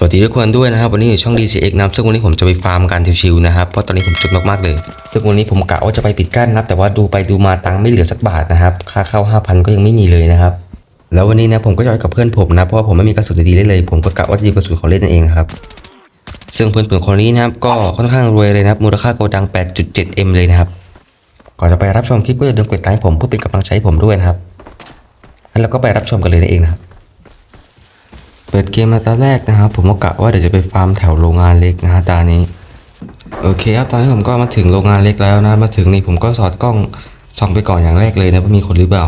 สวัสดีทุกคนด้วยนะครับวันนี้อยู่ช่อง DCX นะครับซึ่งวันนี้ผมจะไปฟาร์มการชิวๆนะครับเพราะตอนนี้ผมจุดมากๆเลย ซึ่งวันนี้ผมกะว่าจะไปปิดกั้นนะครับแต่ว่าดูไปดูมาตังค์ไม่เหลือสักบาทนะครับค่าเข้า 5,000 ก็ยังไม่มีเลยนะครับแล้ววันนี้นะผมก็จะไปกับเพื่อนผมนะเพราะว่าผมไม่มีกระสุนดีๆเล่นเลย ผมก็กะว่าจะยิบกระสุนของเล่นนั่นเองนะครับซึ่งเพื่อนผมคนนี้นะครับก็ค่อนข้างรวยเลยนะครับมูลค่าโกดัง 8.7M เลยนะครับก่อนจะไปรับชมคลิปก็อย่าลืมกดไลค์ผมเพื่อเป็นกำลังใจให้ผมด้วยนะครับงั้นเราก็ไปรับชมกันเลยนั่นเองนะครับ ปิดเกมมาตอนแรกนะครับผมก็กะว่าเดี๋ยวจะไปฟาร์มแถวโรงงานเล็กนะฮะตานี้ โอเคครับตอนนี้ผมก็มาถึงโรงงานเล็กแล้วนะ มาถึงนี่ผมก็สอดกล้องส่องไปก่อนอย่างแรกเลยนะว่ามีคนหรือเปล่า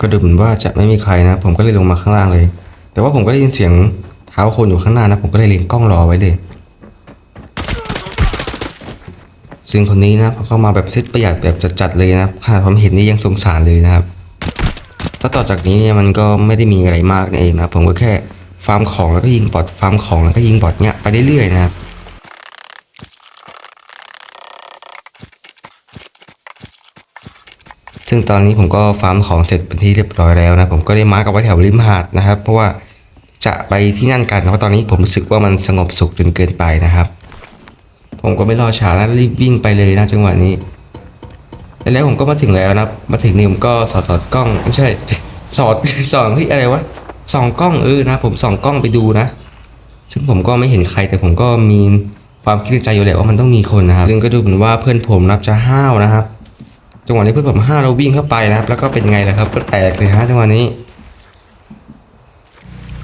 ก็ดูเหมือนว่าจะไม่มีใครนะ ผมก็เลยลงมาข้างล่างเลย แต่ว่าผมก็ได้ยินเสียงเท้าคนอยู่ข้างหน้านะ ผมก็เลยเล็งกล้องรอไว้เลย ซึ่งคนนี้นะเขาเข้ามาแบบซิดประหยัดแบบจัดๆเลยนะขนาดผมเห็นนี่ยังสงสารเลยนะครับแล้วต่อจากนี้เนี่ยมันก็ไม่ได้มีอะไรมากนั่เองนะผมก็แค่ ฟาร์มของแล้วก็ยิงบอทฟาร์มของแล้วก็ยิงบอทเนี่ยไปเรื่อยๆนะครับซึ่งตอนนี้ผมก็ฟาร์มของเสร็จเป็นที่เรียบร้อยแล้วนะผมก็ได้มาร์กเอาไว้แถวริมหาดนะครับ เพราะว่าจะไปที่นั่นกันเพราะตอนนี้ผมรู้สึกว่ามันสงบสุขจนเกินไปนะครับ ผมก็ไม่รอช้านะรีบวิ่งไปเลยนะจังหวะนี้ แล้วผมก็มาถึงแล้วนะมาถึงนี่ผมก็สอดสอดกล้องไม่ใช่สอดส่องที่อะไรวะ ส่องกล้องเออนะ ผมส่องกล้องไปดูนะ ซึ่งผมก็ไม่เห็นใครแต่ผมก็มีความคิดใจอยู่แหละว่ามันต้องมีคนนะครับซึ่งก็ดูเหมือนว่าเพื่อนผมนับจะห้าวนะครับ จังหวะนี้เพื่อนผมห้าวเราวิ่งเข้าไปนะครับ แล้วก็เป็นไงล่ะครับก็แตกเลยฮะจังหวะนี้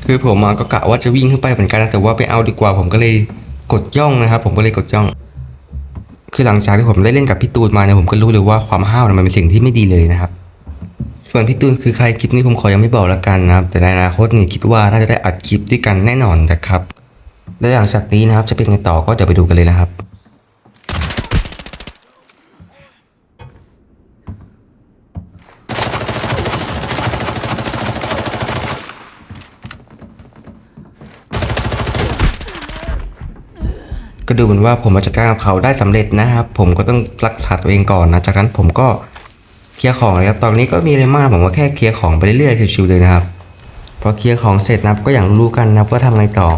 คือผมก็กะว่าจะวิ่งขึ้นไปเหมือนกันนะแต่ว่าไปเอาดีกว่าผมก็เลยกดย่องนะครับ ผมก็เลยกดย่อง คือหลังจากที่ผมได้เล่นกับพี่ตูนมาเนี่ยผมก็รู้เลยว่าความห้าวมันเป็นสิ่งที่ไม่ดีเลยนะครับ ส่วนพี่ตูนคือใครคลิปนี้ผมขอยังไม่บอกล้วกันนะครับแต่ในอนาคตนี่คิดว่าน่าจะได้อัดคลิปด้วยกันแน่นอนนะครับและหลังจากนี้นะครับจะเป็นไงต่อก็เดี๋ยวไปดูกันเลยนะครับก็ดูเหมือนว่าผมมาจัดการกับเขาได้สำเร็จนะครับ ผมก็ต้องรักษาตัวเองก่อนนะ จากนั้นผมก็ ลียร์ของนะครับ ตอนนี้ก็มีอะไรมากผมก็แค่เคลียร์ของไปเรื่อยๆชิวๆเลยนะครับ พอเคลียร์ของเสร็จนะครับก็อย่างรู้กันนะครับว่าทำไงต่อ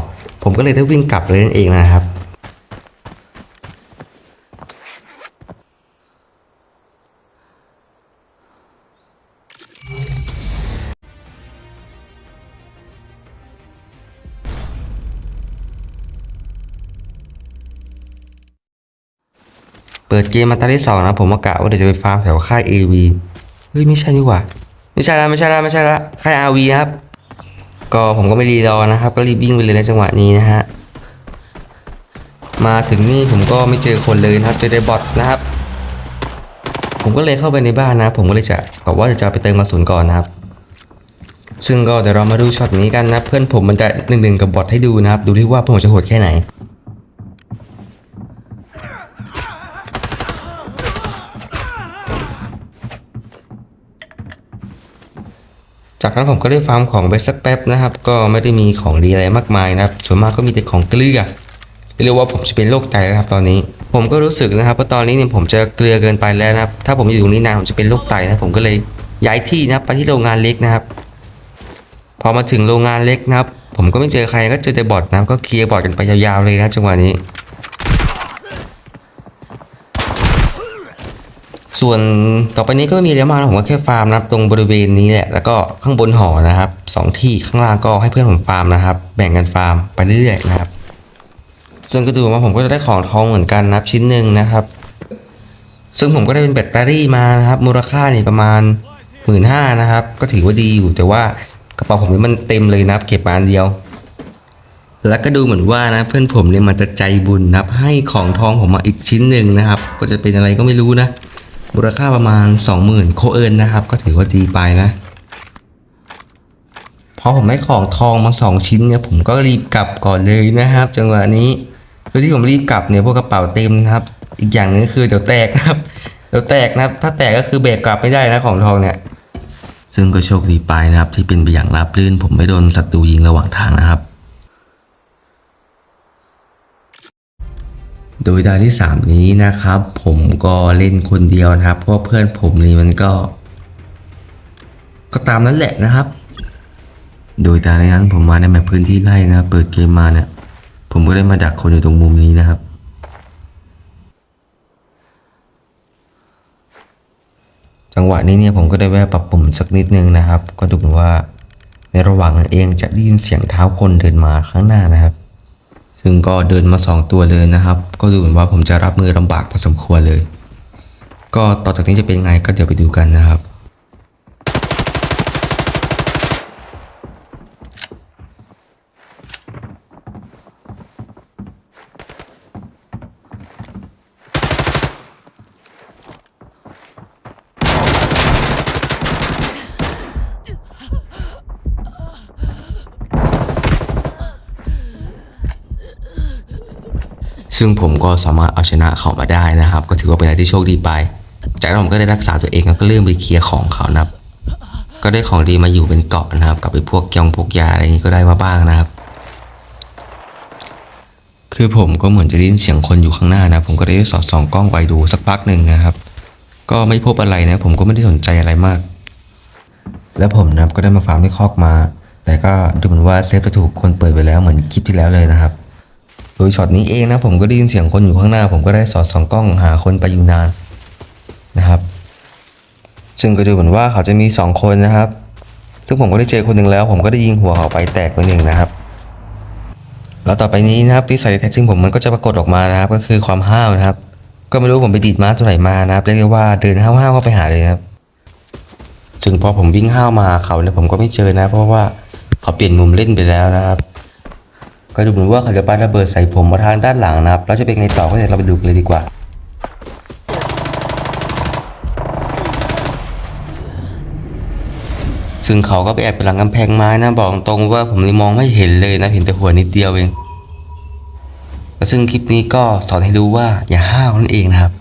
ผมก็เลยได้วิ่งกลับเลยนั่นเองนะครับ ปิดเกมมาตาที่สองนะผมกะว่าเดี๋ยวจะไปฟาร์มแถวค่าย AV เฮ้ยไม่ใช่นี่หว่าไม่ใช่ละไม่ใช่ละไม่ใช่ละค่าย RV นะครับ ก็ผมก็ไม่รีรอนะครับ ก็รีบวิ่งไปเลยในจังหวะนี้นะฮะมาถึงนี่ผมก็ไม่เจอคนเลยนะครับเจอแต่บอทนะครับ ผมก็เลยเข้าไปในบ้านนะ ผมก็เลยจะกะว่าจะไปเติมกระสุนก่อนนะครับ ซึ่งก็เดี๋ยวเรามาดูช็อตนี้กันนะ เพื่อนผมมันจะหนึ่งหนึ่งกับบอทให้ดูนะครับ ดูที่ว่าเพื่อนผมจะโหดแค่ไหน จากนั้นผมก็ได้ฟาร์มของไปสักแป๊บนะครับ ก็ไม่ได้มีของดีอะไรมากมายนะครับ ส่วนมากก็มีแต่ของเกลือเรียกว่าผมจะเป็นโรคไตแล้วครับตอนนี้ ผมก็รู้สึกนะครับว่าตอนนี้เนี่ยผมจะเกลือเกินไปแล้วนะครับ ถ้าผมอยู่ตรงนี้นานผมจะเป็นโรคไตนะผมก็เลยย้ายที่นะครับไปที่โรงงานเล็กนะครับ พอมาถึงโรงงานเล็กนะครับ ผมก็ไม่เจอใครก็เจอแต่บอทนะครับก็เคลียร์บอทกันไปยาวๆเลยนะจังหวะนี้ ส่วนต่อไปนี้ก็ไม่มีอะไรมากนะผมก็แค่ฟาร์มนะครับตรงบริเวณนี้แหละ แล้วก็ข้างบนหอนะครับสองที่ข้างล่างก็ให้เพื่อนผมฟาร์มนะครับ แบ่งกันฟาร์มไปเรื่อยๆนะครับซึ่งก็ดูว่าผมก็จะได้ของทองเหมือนกันนะครับชิ้นหนึ่งนะครับ ซึ่งผมก็ได้เป็นแบตเตอรี่มานะครับ มูลค่านี่ประมาณหมื่นห้านะครับ ก็ถือว่าดีอยู่แต่ว่ากระเป๋าผมนี่มันเต็มเลยนะครับ เก็บมาอันเดียว แล้วก็ดูเหมือนว่านะเพื่อนผมเนี่ยมันจะใจบุญนะครับ ให้ของทองผมมาอีกชิ้นหนึ่งนะครับ ก็จะเป็นอะไรก็ไม่รู้นะ มูลค่าประมาณ 20,000 โคเอินนะครับ ก็ถือว่าดีไปนะพอผมได้ของทองมา 2 ชิ้นเนี่ยผมก็รีบกลับก่อนเลยนะครับ จังหวะนี้คือที่ผมรีบกลับเนี่ยพวกกระเป๋าเต็มนะครับ อีกอย่างนึงคือเดี๋ยวแตกนะครับเดี๋ยวแตกนะครับ ถ้าแตกก็คือแบกกลับไม่ได้นะของทองเนี่ยซึ่งก็โชคดีไปนะครับ ที่เป็นไปอย่างราบรื่น ผมไม่โดนศัตรูยิงระหว่างทางนะครับ โดยดาวที่ 3 นี้นะครับ ผมก็เล่นคนเดียวนะครับ เพราะเพื่อนผมนี่มันก็ ก็ตามนั้นแหละนะครับ โดยดาวในนั้นผมมาในแมปพื้นที่ไล่นะเปิดเกมมาเนี่ย ผมก็ได้มาดักคนอยู่ตรงมุมนี้นะครับ จังหวะนี้เนี่ยผมก็ได้แวะปรับปุ่มสักนิดนึงนะครับ ก็ดูเหมือนว่า ในระหว่างนั้นเองจะได้ยินเสียงเท้าคนเดินมาข้างหน้านะครับ ซึ่งก็เดินมาสองตัวเลยนะครับ ก็ดูเหมือนว่าผมจะรับมือลำบากพอสมควรเลย ก็ต่อจากนี้จะเป็นไงก็เดี๋ยวไปดูกันนะครับ ซึ่งผมก็สามารถเอาชนะเขามาได้นะครับ ก็ถือว่าเป็นอะไรที่โชคดีไป จากนั้นผมก็ได้รักษาตัวเองแล้วก็เริ่มไปเคลียร์ของเขานะครับ ก็ได้ของดีมาอยู่เป็นเกาะนะครับกับไปพวกยองพวกยาอะไรนี้ก็ได้มาบ้างนะครับ คือผมก็เหมือนจะได้ยินเสียงคนอยู่ข้างหน้านะผมก็ได้สอดส่องกล้องไปดูสักพักหนึ่งนะครับ ก็ไม่พบอะไรนะ ผมก็ไม่ได้สนใจอะไรมาก แล้วผมนะครับก็ได้มาฟาร์มที่คอกมา แต่ก็ดูเหมือนว่าเซฟจะถูกคนเปิดไปแล้วเหมือนคลิปที่แล้วเลยนะครับ โดยช็อตนี้เองนะผมก็ได้ยินเสียงคนอยู่ข้างหน้า ผมก็ได้สอดส่องกล้องหาคนไปอยู่นานนะครับ ซึ่งก็ดูเหมือนว่าเขาจะมีสองคนนะครับ ซึ่งผมก็ได้เจอคนหนึ่งแล้ว ผมก็ได้ยิงหัวเขาไปแตกไปหนึ่งนะครับ แล้วต่อไปนี้นะครับที่ใส่แท็กซึ่งผมมันก็จะปรากฏออกมานะครับ ก็คือความห้าวนะครับ ก็ไม่รู้ผมไปดีดม้าตัวไหนมานะครับเรียกได้ว่าเดินห้าวๆเข้าไปหาเลยครับซึ่งพอผมวิ่งห้าวมาเขาเนี่ยผมก็ไม่เจอนะ เพราะว่าเขาเปลี่ยนมุมเล่นไปแล้วนะครับ ก็ดูเหมือนว่าเขาจะปาระเบิดใส่ผมมาทางด้านหลังนะครับเราจะเป็นไงต่อก็เดี๋ยวเราไปดูกันเลยดีกว่าซึ่งเขาก็ไปแอบไปหลังกำแพงไม้นะบอกตรงว่าผมเลยมองไม่เห็นเลยนะเห็นแต่หัวนิดเดียวเองซึ่งคลิปนี้ก็สอนให้รู้ว่าอย่าห้าวนั่นเองนะครับ